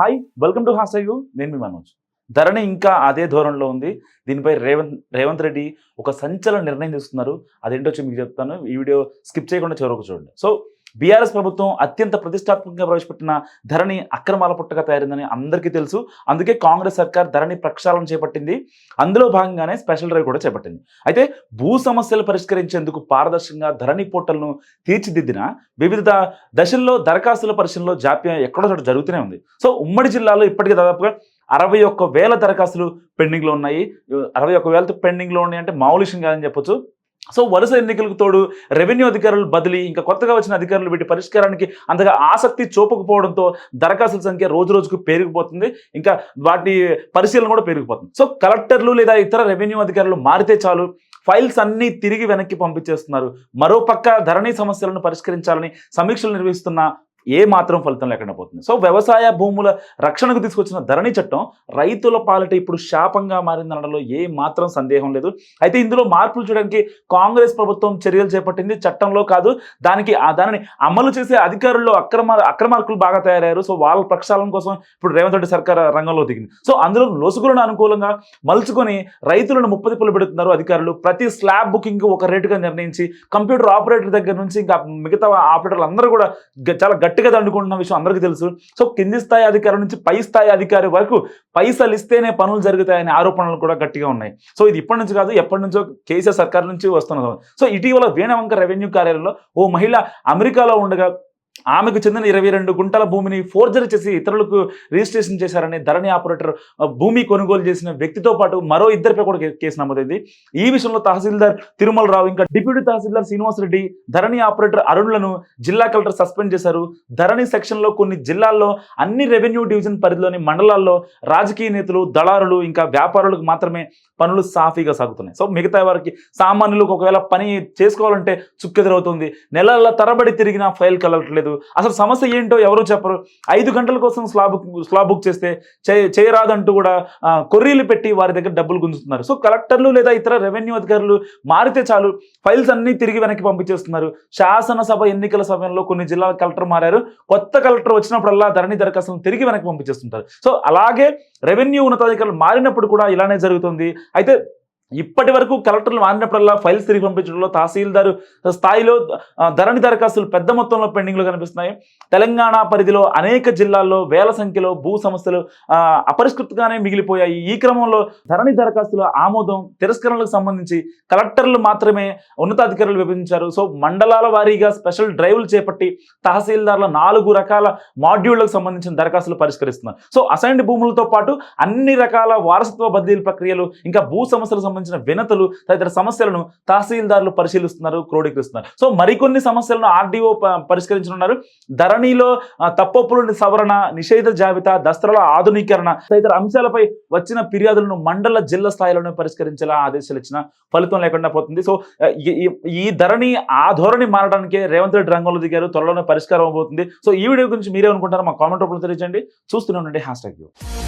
Hi welcome to hostel నేను మీ మనోజ్. ధరణి ఇంకా అదే ధోరణిలో ఉంది. దీనిపై రేవంత్ రేవంత్ రెడ్డి ఒక సంచలన నిర్ణయం తీసుకున్నారు. అదేంటో వచ్చి మీకు చెప్తాను. ఈ వీడియో స్కిప్ చేయకుండా చివరకు చూడండి. సో బీఆర్ఎస్ ప్రభుత్వం అత్యంత ప్రతిష్టాత్మకంగా ప్రవేశపెట్టిన ధరణి అక్రమాల పుట్టగా తయారైందని అందరికీ తెలుసు. అందుకే కాంగ్రెస్ సర్కార్ ధరణి ప్రక్షాళన చేపట్టింది. అందులో భాగంగానే స్పెషల్ డ్రైవ్ కూడా చేపట్టింది. అయితే భూ సమస్యలు పరిష్కరించేందుకు పారదర్శకంగా ధరణి పోర్టల్ను తీర్చిదిద్దిన వివిధ దశల్లో దరఖాస్తుల పరిశీలనలో జాప్యం ఎక్కడో చోట జరుగుతూనే ఉంది. సో ఉమ్మడి జిల్లాలో ఇప్పటికీ దాదాపుగా అరవై ఒక్క వేల దరఖాస్తులు పెండింగ్లో ఉన్నాయి. అరవై ఒక్క వేలతో పెండింగ్లో ఉన్నాయి అంటే మామూలు విషయం కాదని చెప్పొచ్చు. సో వరుస ఎన్నికలకు తోడు రెవెన్యూ అధికారులు బదిలీ ఇంకా కొత్తగా వచ్చిన అధికారులు వీటి పరిష్కారానికి అంతగా ఆసక్తి చూపకపోవడంతో దరఖాస్తుల సంఖ్య రోజు రోజుకు పెరిగిపోతుంది ఇంకా వాటి పరిశీలన కూడా పెరిగిపోతుంది సో కలెక్టర్లు లేదా ఇతర రెవెన్యూ అధికారులు మారితే చాలు. ఫైల్స్ అన్నీ తిరిగి వెనక్కి పంపించేస్తున్నారు. మరోపక్క ధరణి సమస్యలను పరిష్కరించాలని సమీక్షలు నిర్వహిస్తున్న ఏ మాత్రం ఫలితం లేకుండా పోతుంది. సో వ్యవసాయ భూముల రక్షణకు తీసుకొచ్చిన ధరణి చట్టం రైతుల పాలిట ఇప్పుడు శాపంగా మారిందనడంలో ఏ మాత్రం సందేహం లేదు. అయితే ఇందులో మార్పులు చేయడానికి కాంగ్రెస్ ప్రభుత్వం చర్యలు చేపట్టింది చట్టంలో కాదు. దానికి ఆ దానిని అమలు చేసే అధికారుల్లో అక్రమ అక్రమార్కులు బాగా తయారయ్యారు. సో వాళ్ళ ప్రక్షాళన కోసం ఇప్పుడు రేవంత్ రెడ్డి సర్కార్ రంగంలో దిగింది. సో అందులో లొసుగులను అనుకూలంగా మలుచుకొని రైతులను ముప్పదిప్పులు పెడుతున్నారు అధికారులు. ప్రతి స్లాబ్ బుకింగ్ ఒక రేటుగా నిర్ణయించి కంప్యూటర్ ఆపరేటర్ దగ్గర నుంచి ఇంకా మిగతా ఆపరేటర్లు అందరూ కూడా చాలా గట్టిగా దండుకుంటున్న విషయం అందరికీ తెలుసు. సో కింది స్థాయి అధికారి నుంచి పై స్థాయి అధికారి వరకు పైసలు ఇస్తేనే పనులు జరుగుతాయనే ఆరోపణలు కూడా గట్టిగా ఉన్నాయి. సో ఇది ఇప్పటి నుంచి కాదు ఎప్పటి నుంచో కేసీఆర్ సర్కార్ నుంచి వస్తున్నది. సో ఇటీవల వేణవంక రెవెన్యూ కార్యాలయంలో ఓ మహిళ అమెరికాలో ఉండగా ఆమెకు చెందిన ఇరవై రెండు గుంటల భూమిని ఫోర్జరీ చేసి ఇతరులకు రిజిస్ట్రేషన్ చేశారని ధరణి ఆపరేటర్ భూమి కొనుగోలు చేసిన వ్యక్తితో పాటు మరో ఇద్దరిపై కూడా కేసు నమోదైంది. ఈ విషయంలో తహసీల్దార్ తిరుమల రావు ఇంకా డిప్యూటీ తహసీల్దార్ శ్రీనివాస్ రెడ్డి ధరణి ఆపరేటర్ అరుణ్లను జిల్లా కలెక్టర్ సస్పెండ్ చేశారు. ధరణి సెక్షన్లో కొన్ని జిల్లాల్లో అన్ని రెవెన్యూ డివిజన్ పరిధిలోని మండలాల్లో రాజకీయ నేతలు దళారులు ఇంకా వ్యాపారులకు మాత్రమే పనులు సాఫీగా సాగుతున్నాయి. సో మిగతా వారికి సామాన్యులకు ఒకవేళ పని చేసుకోవాలంటే చుక్కెదురవుతుంది. నెలల తరబడి తిరిగిన ఫైల్ కలగట్లేదు అసలు సమస్య ఏంటో ఎవరు చెప్పరు. ఐదు గంటల కోసం స్లాబ్ స్లాబ్ బుక్ చేస్తే చే- చేయరాదంటూ కూడా కొర్రీలు పెట్టి వారి దగ్గర డబ్బులు గుంజుతున్నారు. సో కలెక్టర్లు లేదా ఇతర రెవెన్యూ అధికారులు మారితే చాలు ఫైల్స్ అన్ని తిరిగి వెనక్కి పంపించేస్తున్నారు. శాసనసభ ఎన్నికల సమయంలో కొన్ని జిల్లాల కలెక్టర్ మారారు. కొత్త కలెక్టర్ వచ్చినప్పుడల్లా ధరణి దరఖాస్తులను తిరిగి వెనక్కి పంపించేస్తుంటారు. సో అలాగే రెవెన్యూ ఉన్నతాధికారులు మారినప్పుడు కూడా ఇలానే జరుగుతుంది. అయితే ఇప్పటి వరకు కలెక్టర్లు మారినప్పుడల్లా ఫైల్స్ తిరిగి పంపించడంలో తహసీల్దారు స్థాయిలో ధరణి దరఖాస్తులు పెద్ద మొత్తంలో పెండింగ్లు కనిపిస్తున్నాయి. తెలంగాణ పరిధిలో అనేక జిల్లాల్లో వేల సంఖ్యలో భూ సమస్యలు అపరిష్కృతగానే మిగిలిపోయాయి. ఈ క్రమంలో ధరణి దరఖాస్తుల ఆమోదం తిరస్కరణలకు సంబంధించి కలెక్టర్లు మాత్రమే ఉన్నతాధికారులు విభజించారు. సో మండలాల వారీగా స్పెషల్ డ్రైవ్లు చేపట్టి తహసీల్దారుల నాలుగు రకాల మాడ్యూళ్ళకు సంబంధించిన దరఖాస్తులు పరిష్కరిస్తున్నారు. సో అసైన్డ్ భూములతో పాటు అన్ని రకాల వారసత్వ బదిలీ ప్రక్రియలు ఇంకా భూ సమస్యలకు సంబంధించిన వినతులు తదితర సమస్యలను తహసీల్దారులు పరిశీలిస్తున్నారు క్రోడీకరిస్తున్నారు. సో మరికొన్ని సమస్యలను ఆర్డీఓ పరిష్కరించనున్నారు. ధరణిలో ఆ, తప్పొప్పుల సవరణ నిషేధ జాబితా దస్త్రాల ఆధునీకరణ తదితర అంశాలపై వచ్చిన ఫిర్యాదులను మండల జిల్లా స్థాయిలోనే పరిష్కరించేలా ఆదేశాలు ఇచ్చిన ఫలితం లేకుండా పోతుంది. సో ఈ- ధరణి ఆ ధోరణి మారడానికే రేవంత్ రెడ్డి రంగంలో దిగారు. త్వరలోనే పరిష్కారం అవబోతుంది. సో ఈ వీడియో గురించి మీరేమనుకుంటారో మా కామెంట్ రూపంలో తెలియజేయండి. చూస్తూనే ఉండండి. Hash tag